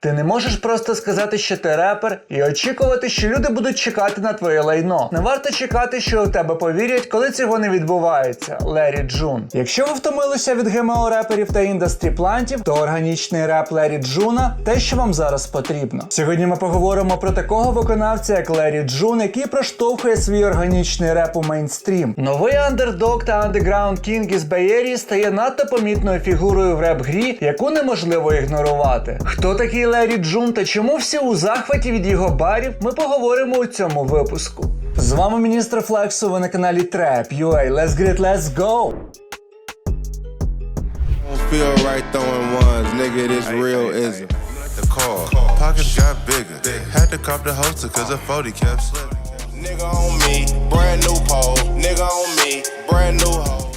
Ти не можеш просто сказати, що ти репер, і очікувати, що люди будуть чекати на твоє лайно. Не варто чекати, що у тебе повірять, коли цього не відбувається. Лері Джун. Якщо ви втомилися від ГМО реперів та індастрі плантів, то органічний реп Лері Джуна те, що вам зараз потрібно. Сьогодні ми поговоримо про такого виконавця, як Лері Джун, який проштовхує свій органічний реп у мейнстрім. Новий андердог та андеграунд кінг із Беєрії стає надто помітною фігурою в реп-грі, яку неможливо ігнорувати. Хто такий Лері Джун та чому всі у захваті від його барів, ми поговоримо у цьому випуску. З вами міністр Флексу, ви на каналі Trap UA. Let's get let's go! Feel right throwing ones, nigga. This real isn't. The car, pockets got bigger. Had to cop the holster cause the 40 kept slipping. Nigga on me, brand new pole. Nigga on me, brand new hoe.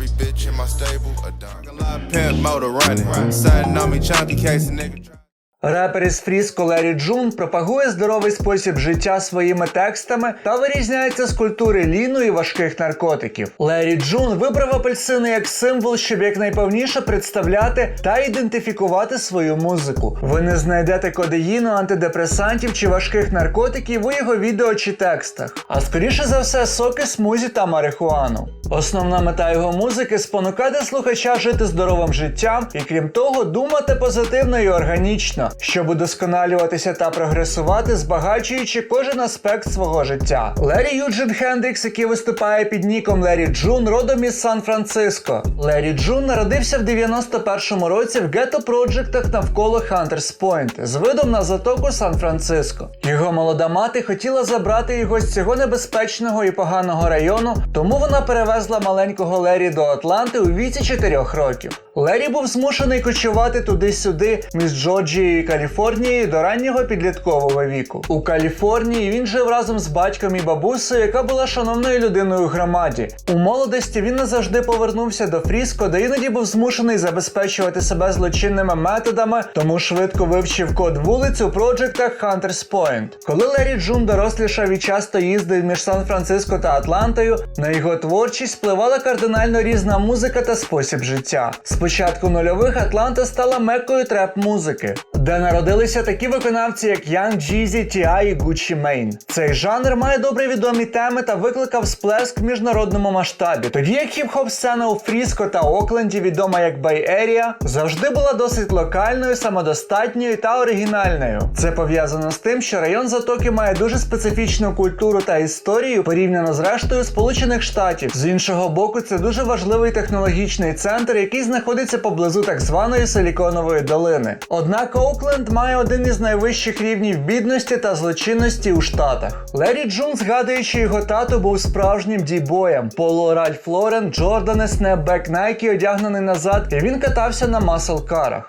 Every bitch in my stable, a dime. Pimp motor running. Sitting on me, chunky case nigga. Репер із Фріско Лері Джун пропагує здоровий спосіб життя своїми текстами та вирізняється з культури ліну і важких наркотиків. Лері Джун вибрав апельсини як символ, щоб якнайповніше представляти та ідентифікувати свою музику. Ви не знайдете кодеїну, антидепресантів чи важких наркотиків у його відео чи текстах, а скоріше за все соки, смузі та марихуану. Основна мета його музики спонукати слухача жити здоровим життям і крім того, думати позитивно і органічно, щоб удосконалюватися та прогресувати, збагачуючи кожен аспект свого життя. Лері Юджин Хендрікс, який виступає під ніком Лері Джун, родом із Сан-Франциско. Лері Джун народився в 91-му році в гетто-проджектах навколо Хантерс Пойнт з видом на затоку Сан-Франциско. Його молода мати хотіла забрати його з цього небезпечного і поганого району, тому вона перевезла маленького Лері до Атланти у віці 4 років. Лері був змушений кочувати туди-сюди між Джорджією і Каліфорнією до раннього підліткового віку. У Каліфорнії він жив разом з батьком і бабусею, яка була шановною людиною у громаді. У молодості він назавжди повернувся до Фріско, де іноді був змушений забезпечувати себе злочинними методами, тому швидко вивчив код вулиць у проджектах Hunters Point. Коли Лері Джун дорослішав і часто їздив між Сан-Франциско та Атлантою, на його творчість впливала кардинально різна музика та спосіб життя. З початку нульових Атланта стала меккою треп-музики, де народилися такі виконавці, як Young Jeezy, T.I. і Gucci Mane. Цей жанр має добре відомі теми та викликав сплеск в міжнародному масштабі. Тоді як хіп-хоп сцена у Фріско та Окленді, відома як Bay Area, завжди була досить локальною, самодостатньою та оригінальною. Це пов'язано з тим, що район Затоки має дуже специфічну культуру та історію порівняно з рештою Сполучених Штатів. З іншого боку, це дуже важливий технологічний центр, який знаходиться поблизу так званої Силіконової долини. Однак Окленд має один із найвищих рівнів бідності та злочинності у Штатах. Лері Джун, згадуючи його тату, був справжнім дібоєм. Поло Ральф Лорен, Джордане, Снепбек Найкі одягнений назад, і він катався на масл-карах.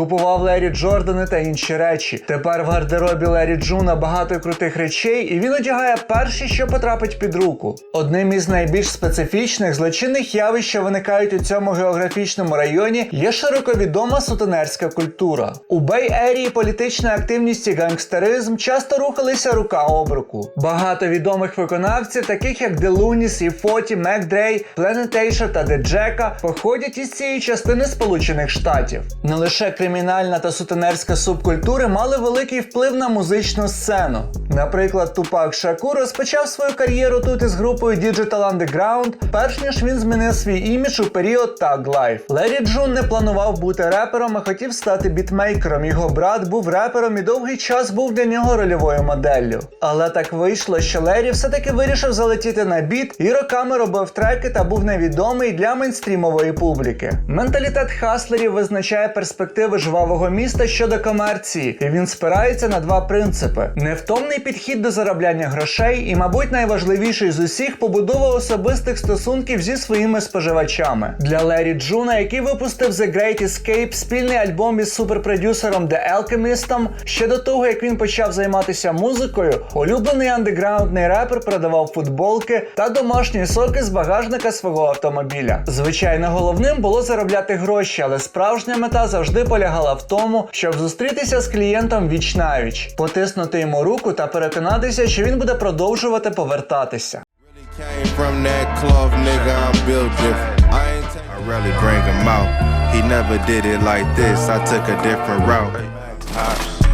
Купував Лері Джордани та інші речі. Тепер в гардеробі Лері Джуна багато крутих речей, і він одягає перші, що потрапить під руку. Одним із найбільш специфічних злочинних явищ, що виникають у цьому географічному районі, є широко відома сутенерська культура. У Бей-Ерії політична активність і гангстеризм часто рухалися рука об руку. Багато відомих виконавців, таких як Делуніс, і Фоті, Макдрей, Пленетейша та Деджека, походять із цієї частини Сполучених Штатів. Не лише кримінальна та сутенерська субкультури мали великий вплив на музичну сцену. Наприклад, Тупак Шакур розпочав свою кар'єру тут із групою Digital Underground, перш ніж він змінив свій імідж у період Tag Life. Лері Джун не планував бути репером, а хотів стати бітмейкером. Його брат був репером і довгий час був для нього рольовою моделлю. Але так вийшло, що Лері все-таки вирішив залетіти на біт і роками робив треки та був невідомий для мейнстрімової публіки. Менталітет хаслерів визначає перспективи жвавого міста щодо комерції, і він спирається на два принципи: невтомний підхід до заробляння грошей, і, мабуть, найважливіший з усіх побудова особистих стосунків зі своїми споживачами. Для Лері Джуна, який випустив The Great Escape, спільний альбом із суперпродюсером The Alchemist, ще до того як він почав займатися музикою, улюблений андеграундний репер продавав футболки та домашні соки з багажника свого автомобіля. Звичайно, головним було заробляти гроші, але справжня мета завжди полягала в тому, щоб зустрітися з клієнтом віч навіч, потиснути йому руку та переконатися, що він буде продовжувати повертатися.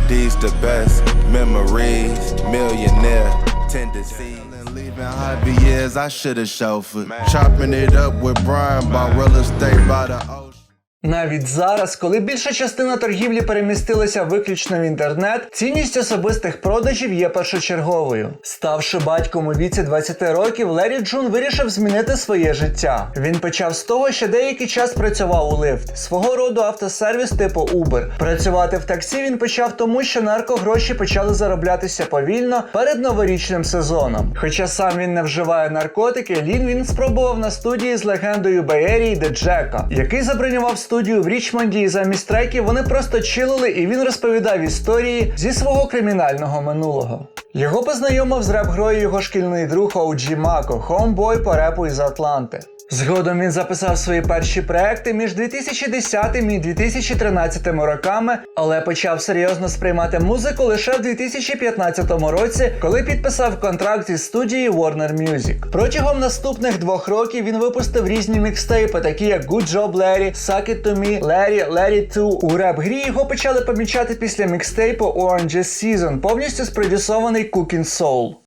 These the best memories. Millionaire tendencies. Leaving hobby years, I should have chauffeured. Chopping it up with Brian, bought real estate by the ocean. Навіть зараз, коли більша частина торгівлі перемістилася виключно в інтернет, цінність особистих продажів є першочерговою. Ставши батьком у віці 20 років, Лері Джун вирішив змінити своє життя. Він почав з того, що деякий час працював у лифт, свого роду автосервіс типу Uber. Працювати в таксі він почав тому, що наркогроші почали зароблятися повільно перед новорічним сезоном. Хоча сам він не вживає наркотики, Лін він спробував на студії з легендою Беєрії Де Джека, який забронював студію в Річмонді, і замість треків вони просто чилили, і він розповідав історії зі свого кримінального минулого. Його познайомив з реп-грою його шкільний друг Оуджі Мако, хомбой по репу із Атланти. Згодом він записав свої перші проекти між 2010 і 2013 роками, але почав серйозно сприймати музику лише в 2015 році, коли підписав контракт із студією Warner Music. Протягом наступних двох років він випустив різні мікстейпи, такі як Good Job Larry, Suck It To Me, Larry, Larry 2. У реп-грі його почали помічати після мікстейпу Orange Season, повністю спродюсований Cooking Soul.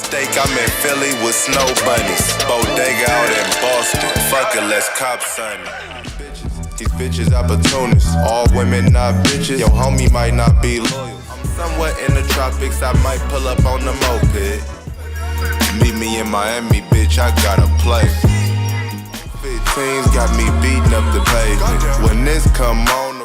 Cheesesteak, I'm in Philly with snow bunnies. Bodega out in Boston. Fuck it, let's cop son. These bitches opportunists. All women not bitches. Your homie might not be loyal. I'm somewhere in the tropics. I might pull up on the moped. Meet me in Miami, bitch. I gotta play. 15's got me beating up the pavement. When this come on.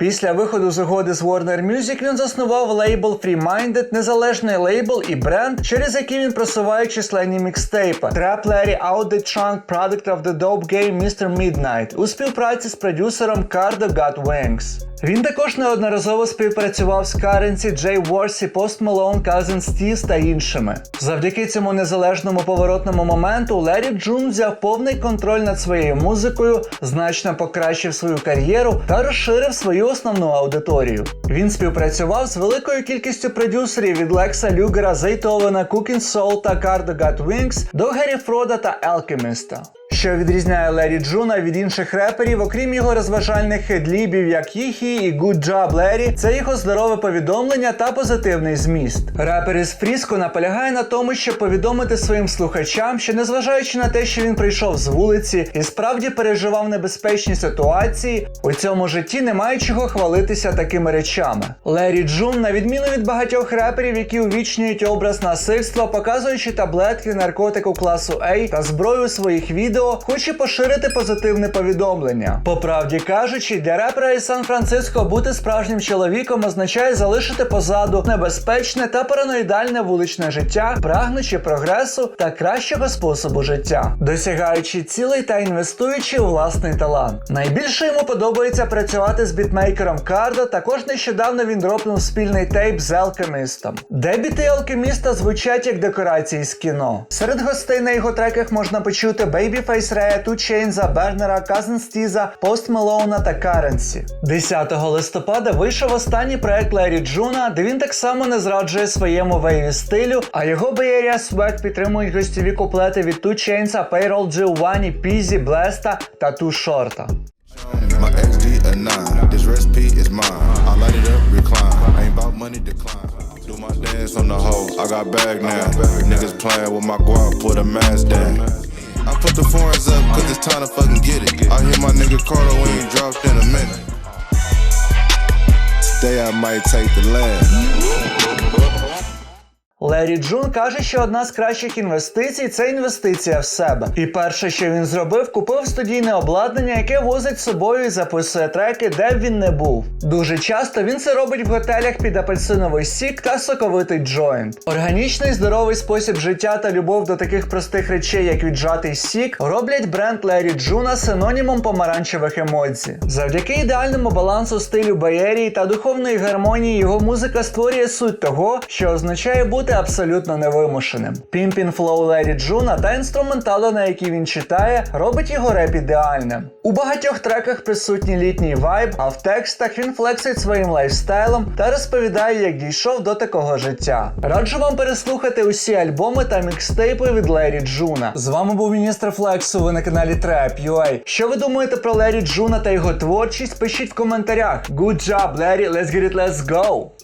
Після виходу з угоди з Warner Music він заснував лейбл Free Minded, незалежний лейбл і бренд, через який він просуває численні мікстейпи. Trap Larry, Out the Trunk, Product of the Dope Game, Mr. Midnight у співпраці з продюсером Cardo Got Wings. Він також неодноразово співпрацював з Currency, Джей Ворсі, Post Malone, Cousin Steez та іншими. Завдяки цьому незалежному поворотному моменту Лері Джун взяв повний контроль над своєю музикою, значно покращив свою кар'єру та розширив свою основну аудиторію. Він співпрацював з великою кількістю продюсерів від Лекса Люгера, Зейтовена, Cooking Soul та Cardo Wings до Гаррі Фрода та Елкеміста. Що відрізняє Лері Джуна від інших реперів, окрім його розважальних хедлібів, як Їхі і Good Job Лері, це його здорове повідомлення та позитивний зміст. Репер із Фріско наполягає на тому, щоб повідомити своїм слухачам, що незважаючи на те, що він прийшов з вулиці і справді переживав небезпечні ситуації, у цьому житті немає чого хвалитися такими речами. Лері Джун, на відміну від багатьох реперів, які увічнюють образ насильства, показуючи таблетки наркотику класу A та зброю своїх відео, хоче поширити позитивне повідомлення. По правді кажучи, для репера із Сан-Франциско бути справжнім чоловіком означає залишити позаду небезпечне та параноїдальне вуличне життя, прагнучи прогресу та кращого способу життя, досягаючи цілей та інвестуючи у власний талант. Найбільше йому подобається працювати з бітмейкером Кардо. Також нещодавно він дропнув спільний тейп з Алкемістом. Дебіти Алкеміста звучать як декорації з кіно. Серед гостей на його треках можна почути Babyface Ray, Two Chainz, Бернера, Cousin Steeza, Post Malone та Currency. 10 листопада вийшов останній проект Лері Джуна, де він так само не зраджує своєму вейві стилю, а його Bay Area Swag підтримують гостєві куплети від Two Chainz, Payroll Giovanni, Pizzy, Blesta та Too Shorta. My dance on the hoe. I got bag now. Niggas playing with my guap, put a mask down. I put the foreigns up, cause it's time to fucking get it. I hear my nigga Carlo ain't dropped in a minute. Today I might take the land. Лері Джун каже, що одна з кращих інвестицій це інвестиція в себе. І перше, що він зробив, купив студійне обладнання, яке возить з собою і записує треки, де б він не був. Дуже часто він це робить в готелях під апельсиновий сік та соковитий джойнт. Органічний здоровий спосіб життя та любов до таких простих речей, як віджатий сік, роблять бренд Лері Джуна синонімом помаранчевих емоцій. Завдяки ідеальному балансу стилю Баєрії та духовної гармонії його музика створює суть того, що означає бути бути абсолютно невимушеним. Pimpin' Flow Лері Джуна та інструментали, на які він читає, робить його реп ідеальним. У багатьох треках присутній літній вайб, а в текстах він флексить своїм лайфстайлом та розповідає, як дійшов до такого життя. Раджу вам переслухати усі альбоми та мікстейпи від Лері Джуна. З вами був міністр Флексу. Ви на каналі Trap.ua. Що ви думаєте про Лері Джуна та його творчість? Пишіть в коментарях. Good job, Larry, let's get it, let's go!